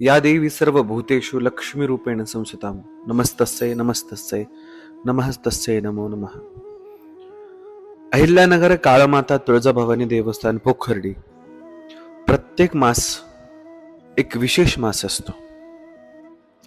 या देवी सर्व भूतेषु लक्ष्मी रूपेण संस्थितां नमस्तस्यै नमस्तस्यै नमस्तस्यै नमो नमः। अहिल्यानगर काळमाता तुळजाभवानी देवस्थान पोखर्डी। प्रत्येक मास एक विशेष मास असतो।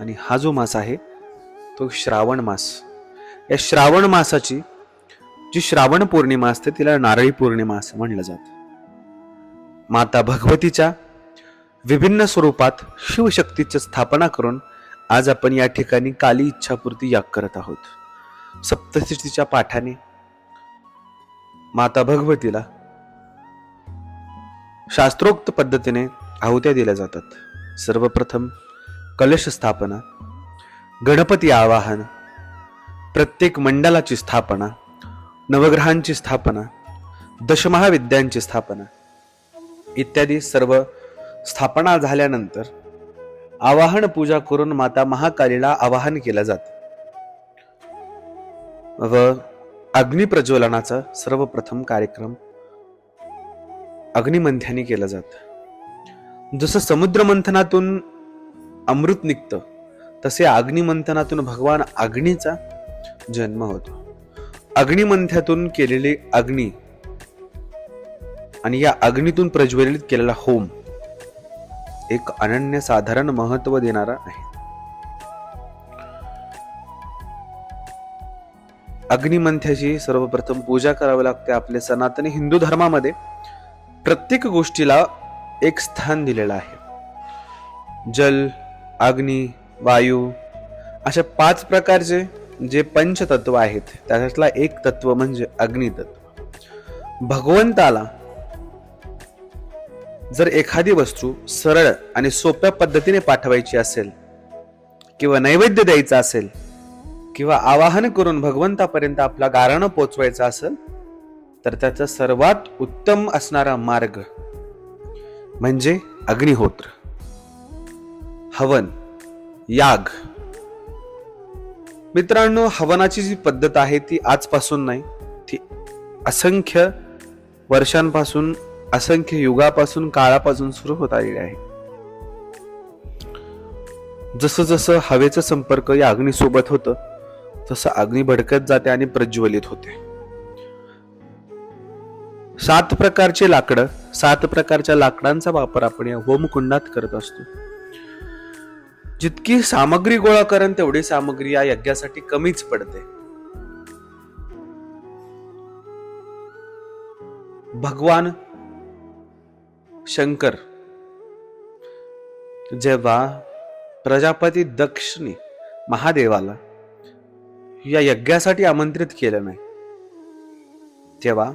आणि हा जो मास आहे तो श्रावण मास। या श्रावण मासाची जी श्रावण पौर्णिमा असते तिला नारळी पौर्णिमा असं म्हणलं जातं। माता भगवतीच्या विभिन्न स्वरूपात शिवशक्तीची स्थापना करून आज आपण या ठिकाणी काली इच्छापूर्ती याग करत आहोत. सप्तशतीच्या पाठाने माता भगवतीला शास्त्रोक्त पद्धतीने आहुत्या दिल्या जातात. सर्वप्रथम कलश स्थापना गणपती आवाहन प्रत्येक मंडलाची स्थापना नवग्रहांची स्थापना दशमहाविद्यांची स्थापना इत्यादी सर्व स्थापना झाल्यानंतर आवाहन पूजा करून माता महाकालीला आवाहन केलं जात. व अग्निप्रज्वलनाचा सर्वप्रथम कार्यक्रम अग्निमंथ्याने केला जात. जसं समुद्रमंथनातून अमृत निघतं तसे अग्निमंथनातून भगवान अग्नीचा जन्म होतो. अग्निमंथ्यातून केलेली अग्नी आणि या अग्नीतून प्रज्वलित केलेला होम एक अनन्यसाधारण महत्त्व देणारा आहे. अग्निमंथ्याची सर्वप्रथम पूजा करावी लागते आपल्या सनातनी हिंदू धर्मामध्ये. प्रत्येक गोष्टीला एक स्थान दिलेलं आहे. जल अग्नी वायू अशा पाच प्रकारचे जे पंचतत्व आहेत त्याच्यातला एक तत्व म्हणजे अग्नितत्व. भगवंताला जर एखादी वस्तू सरळ आणि सोप्या पद्धतीने पाठवायची असेल किंवा नैवेद्य द्यायचा असेल किंवा आवाहन करून भगवंतापर्यंत आपला गारणं पोचवायचं असेल तर त्याचा सर्वात उत्तम असणारा मार्ग म्हणजे अग्निहोत्र. हवन याग. मित्रांनो हवनाची जी पद्धत आहे ती आजपासून नाही ती असंख्य वर्षांपासून असंख्य युगापासून काळापासून सुरू होत आलेली आहे. जसं जसं हवेचा संपर्क या अग्नीसोबत होतं तसं अग्नी भडकत जाते आणि प्रज्वलित होते. सात प्रकारचे लाकडं सात प्रकारच्या लाकडांचा वापर आपण या होमकुंडात करत असतो. जितकी सामग्री गोळा करेन तेवढी सामग्री या यज्ञासाठी कमीच पडते. भगवान शंकर. जेव्हा प्रजापती दक्षिणी महादेवाला या यज्ञासाठी आमंत्रित केलं नाही तेव्हा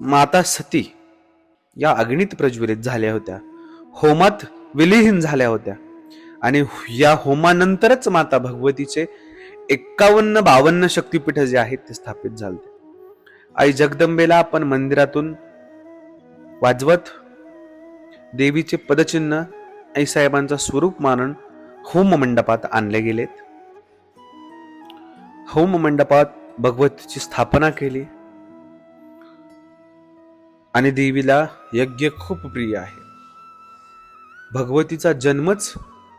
माता सती या अग्नीत प्रज्वलित झाल्या होत्या होमात विलीहीन झाल्या होत्या आणि या होमानंतरच माता भगवतीचे एक्कावन्न बावन्न शक्तीपीठ जे आहेत ते स्थापित झाले आई जगदंबेला आपण मंदिरातून वाजवत देवीचे पदचिन्ह आई साहेबांचा स्वरूप मानून होम मंडपात आणले गेलेत. होम मंडपात भगवतीची स्थापना केली. आणि देवीला यज्ञ खूप प्रिय आहे. भगवतीचा जन्मच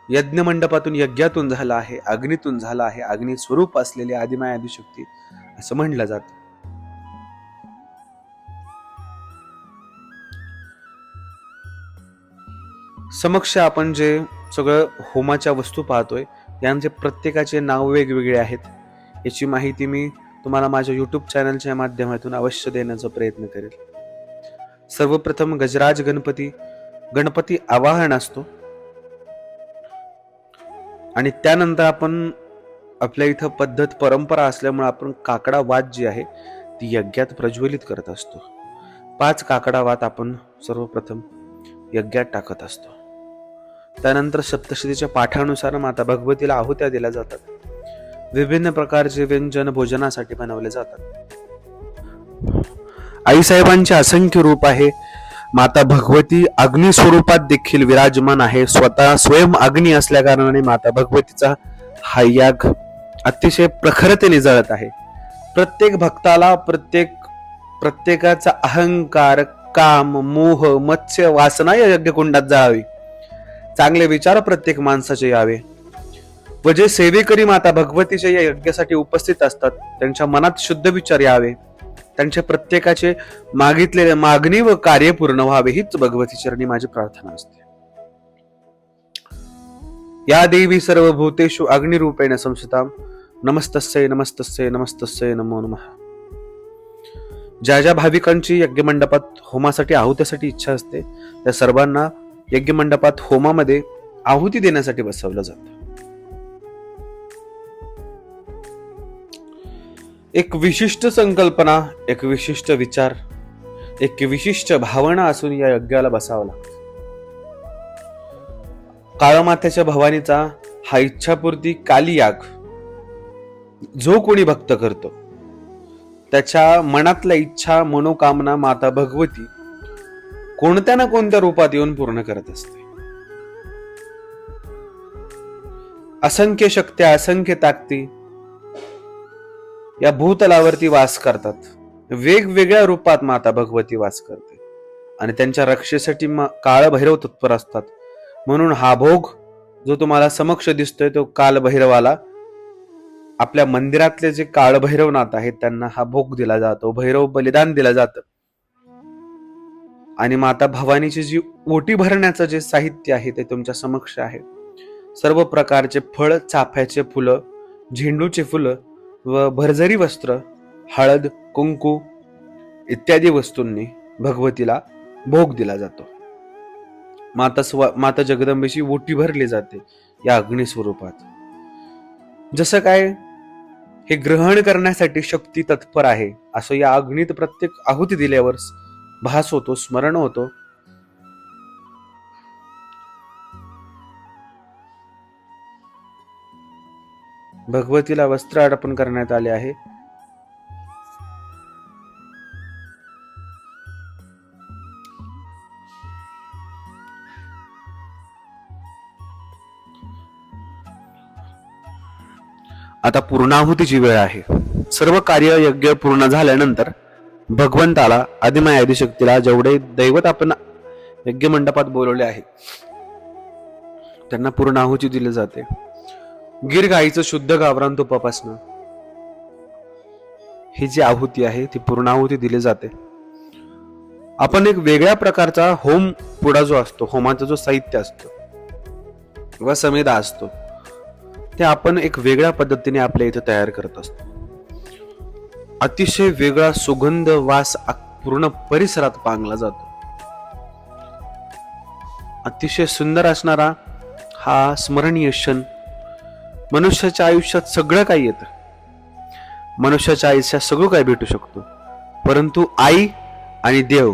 यज्ञ मंडपातून यज्ञातून झाला आहे अग्नीतून झाला आहे अग्नी स्वरूप असलेली आदिमायादिशक्ती असं म्हणलं जातं. समक्ष आपण जे सगळं होमाच्या वस्तू पाहतोय यांचे प्रत्येकाचे नाव वेगवेगळे आहेत. याची माहिती मी तुम्हाला माझ्या यूट्यूब चॅनलच्या माध्यमातून अवश्य देण्याचा प्रयत्न करेल. सर्वप्रथम गजराज गणपती गणपती आवाहन असतो. आणि त्यानंतर आपण आपल्या इथं पद्धत परंपरा असल्यामुळे आपण काकडा वात जी आहे ती यज्ञात प्रज्वलित करत असतो. पाच काकडा वात आपण सर्वप्रथम यज्ञात टाकत असतो. त्यानंतर सप्तशतीच्या पाठानुसार माता भगवतीला आहुत्या दिल्या जातात. विभिन्न प्रकारचे व्यंजन भोजनासाठी बनवले जातात. आईसाहेबांचे असंख्य रूप आहे. माता भगवती अग्नी स्वरूपात देखील विराजमान आहे. स्वतः स्वयं अग्नी असल्या कारणाने माता भगवतीचा हा याग अतिशय प्रखरतेने जळत आहे. प्रत्येक भक्ताला प्रत्येक प्रत्येकाचा अहंकार काम मोह मत्स्य वासना या यज्ञकुंडात जाळावी. चांगले विचार प्रत्येक माणसाचे यावे. व जे सेवेकरी माता भगवतीच्या या यज्ञासाठी उपस्थित असतात त्यांच्या मनात शुद्ध विचार यावे. त्यांच्या प्रत्येकाचे मागितलेले मागणी व कार्य पूर्ण व्हावे हीच भगवती चरणी माझी प्रार्थना असते. या देवी सर्व भूतेषु अग्निरूपेण संस्थिताम नमस्तस्य नमस्तस्य नमस्तस्य नमो नमः. ज्या ज्या भाविकांची यज्ञमंडपात होमासाठी आहुत्यासाठी इच्छा असते त्या सर्वांना यज्ञमंडपात होमामध्ये आहुती देण्यासाठी बसवलं जातं. एक विशिष्ट संकल्पना एक विशिष्ट विचार एक विशिष्ट भावना असून या यज्ञाला बसावं लागतं. काळमाथ्याच्या भवानीचा हा इच्छापूर्ती कालियाग जो कोणी भक्त करतो त्याच्या मनातल्या इच्छा मनोकामना माता भगवती कोणत्या ना कोणत्या रूपात येऊन पूर्ण करत असते. असंख्य शक्त्या असंख्य ताकती या भूतलावरती वास करतात. वेगवेगळ्या रूपात माता भगवती वास करते. आणि त्यांच्या रक्षेसाठी काळ भैरव तत्पर असतात. म्हणून हा भोग जो तुम्हाला समक्ष दिसतोय तो कालभैरवाला आपल्या मंदिरातले जे काळभैरवनाथ आहेत त्यांना हा भोग दिला जातो भैरव बलिदान दिलं जातं. आणि माता भवानीची जी ओटी भरण्याचं जे साहित्य आहे ते तुमच्या समक्ष आहे. सर्व प्रकारचे फळ चाफ्याचे फुलं झेंडूचे फुलं व भरजरी वस्त्र हळद कुंकू इत्यादी वस्तूंनी भगवतीला भोग दिला जातो. माता स्व माता जगदंबेची ओटी भरली जाते या अग्नी स्वरूपात जसं काय हे ग्रहण करण्यासाठी शक्ती तत्पर आहे असं या अग्नीत प्रत्येक आहुती दिल्यावर भास होतो स्मरण होतो. भगवतीला वस्त्र अर्पण करण्यात आले आहे. आता पूर्णाहुतीची वेळ आहे. सर्व कार्य यज्ञ पूर्ण झाल्यानंतर भगवंताला आदिमाय आदिशक्तीला जेवढे दैवत आपण यज्ञ मंडपात बोलवले आहे त्यांना पूर्णाहुती दिली जाते. गिर गाईचं शुद्ध गावरान तुपापासनं ही जी आहुती आहे ती पूर्णाहुती दिली जाते. आपण एक वेगळ्या प्रकारचा होम पुडा जो असतो होमाचा जो साहित्य असतो किंवा समेदा असतो ते आपण एक वेगळ्या पद्धतीने आपल्या इथे तयार करत असतो. अतिशय वेगळा सुगंध वास पूर्ण परिसरात पांगला जातो. अतिशय सुंदर असणारा हा स्मरणीय क्षण मनुष्याच्या आयुष्यात सगळं काही येतं. मनुष्याच्या आयुष्यात सगळं काही भेटू शकतो. परंतु आई आणि देव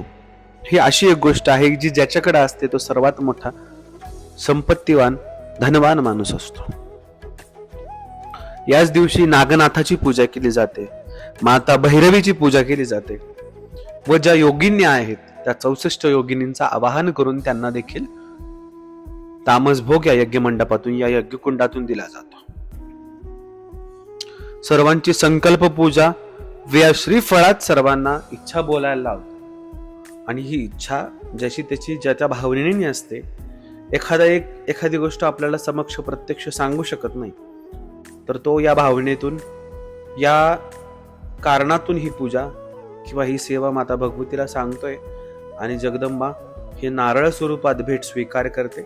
ही अशी एक गोष्ट आहे जी ज्याच्याकडे असते तो सर्वात मोठा संपत्तीवान धनवान माणूस असतो. याच दिवशी नागनाथाची पूजा केली जाते. माता भैरवीची पूजा केली जाते. व ज्या योगिनी आहेत त्या चौसष्ट योगिनींचा आवाहन करून त्यांना देखील तामस भोग या यज्ञ मंडपातून या यज्ञकुंडातून दिला जातो. सर्वांची संकल्प पूजा व या श्रीफळात सर्वांना इच्छा बोलायला लावते. आणि ही इच्छा ज्याची त्याची ज्या त्या भावनेने असते एखादा एक एखादी गोष्ट आपल्याला समक्ष प्रत्यक्ष सांगू शकत नाही तर तो या भावनेतून या कारणातून ही पूजा किंवा ही सेवा माता भगवतीला सांगतोय आणि जगदंबा हे नारळ स्वरूपात भेट स्वीकार करते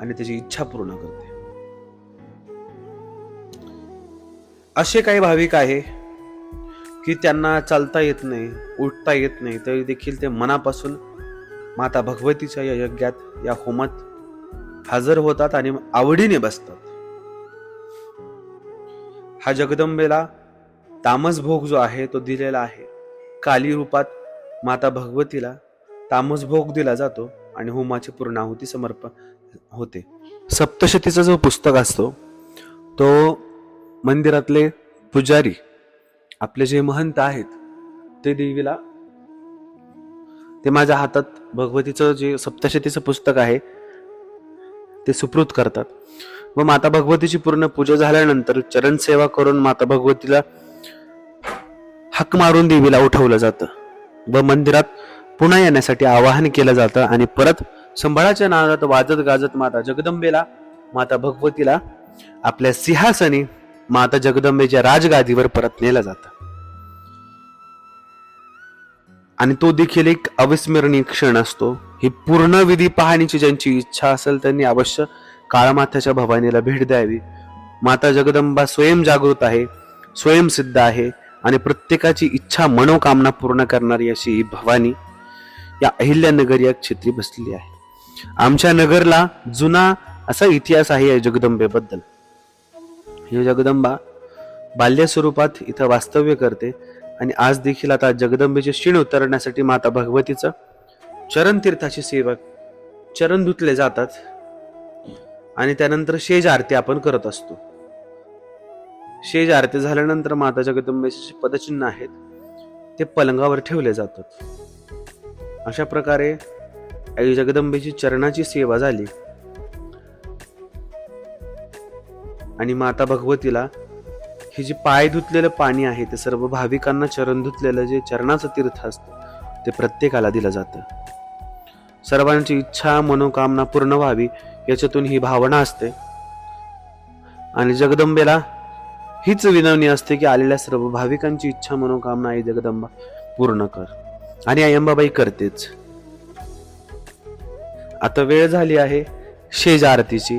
आणि त्याची इच्छा पूर्ण करते. असे काही भाविक आहे की त्यांना चालता येत नाही उठता येत नाही तरी देखील ते मनापासून माता भगवतीच्या या यज्ञात या होमात हजर होतात आणि आवडीने बसतात. हा जगदंबेला तामसभोग जो आहे तो दिलेला आहे. काली रूपात माता भगवतीला तामस भोग दिला जातो आणि होमाची पूर्णाहुती समर्पण होते. सप्तशतीचा जो पुस्तक असतो तो मंदिरातले पुजारी आपले जे महंत आहेत ते देवीला ते माझ्या हातात भगवतीचं जे सप्तशतीचं पुस्तक आहे ते सुप्रूत करतात. व माता भगवतीची पूर्ण पूजा झाल्यानंतर चरण सेवा करून माता भगवतीला हक मारून देवीला उठवलं जातं व मंदिरात पुन्हा येण्यासाठी आवाहन केलं जातं आणि परत संभाळाच्या नादात वाजत गाजत माता जगदंबेला माता भगवतीला आपल्या सिंहासनी माता जगदंबेच्या राजगादीवर परत नेलं जातं. आणि तो देखील एक अविस्मरणीय क्षण असतो. ही पूर्ण विधी पाहण्याची ज्यांची इच्छा असेल त्यांनी अवश्य काळमाथ्याच्या भवानीला भेट द्यावी. माता जगदंबा स्वयं जागृत आहे स्वयंसिद्ध आहे. आणि प्रत्येकाची इच्छा मनोकामना पूर्ण करणारी अशी ही भवानी या अहिल्यानगर या क्षेत्री बसलेली आहे. आमच्या नगरला जुना असा इतिहास आहे या जगदंबेबद्दल. ही जगदंबा बाल्य स्वरूपात इथं वास्तव्य करते आणि आज देखील आता जगदंबेचे शिण उतरण्यासाठी माता भगवतीचं चरण तीर्थाची चरण धुतले जातात आणि त्यानंतर शेज आरती आपण करत असतो. शेज आरती झाल्यानंतर माता जगदंबेचे जे पदचिन्ह आहेत ते पलंगावर ठेवले जातात. अशा प्रकारे आई जगदंबेची चरणाची सेवा झाली. आणि माता भगवतीला हे जे पाय धुतलेलं पाणी आहे ते सर्व भाविकांना चरण धुतलेलं जे चरणाचं तीर्थ असतं ते प्रत्येकाला दिलं जातं. सर्वांची इच्छा मनोकामना पूर्ण व्हावी याच्यातून ही भावना असते. आणि जगदंबेला हीच विनवणी असते की आलेल्या सर्व भाविकांची इच्छा मनोकामना आई जगदंबा पूर्ण कर. आणि आई अंबाबाई करतेच. आता वेळ झाली आहे शेज आरतीची.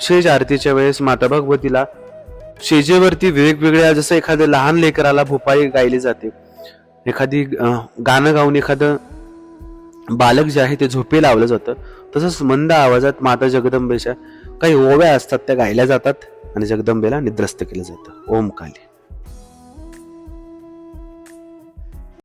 शेज आरतीच्या वेळेस माता भगवतीला शेजेवरती वेगवेगळ्या जसं एखाद्या लहान लेकराला भोपाळी गायली जाते. एखादी गाणं गाऊन एखादं बालक जे आहे ते झोपे लावलं जातं. तसंच मंद आवाजात माता जगदंबेच्या काही ओव्या असतात त्या गायल्या जातात आणि जगदंबेला निद्रस्त केलं जातं. ओम काली.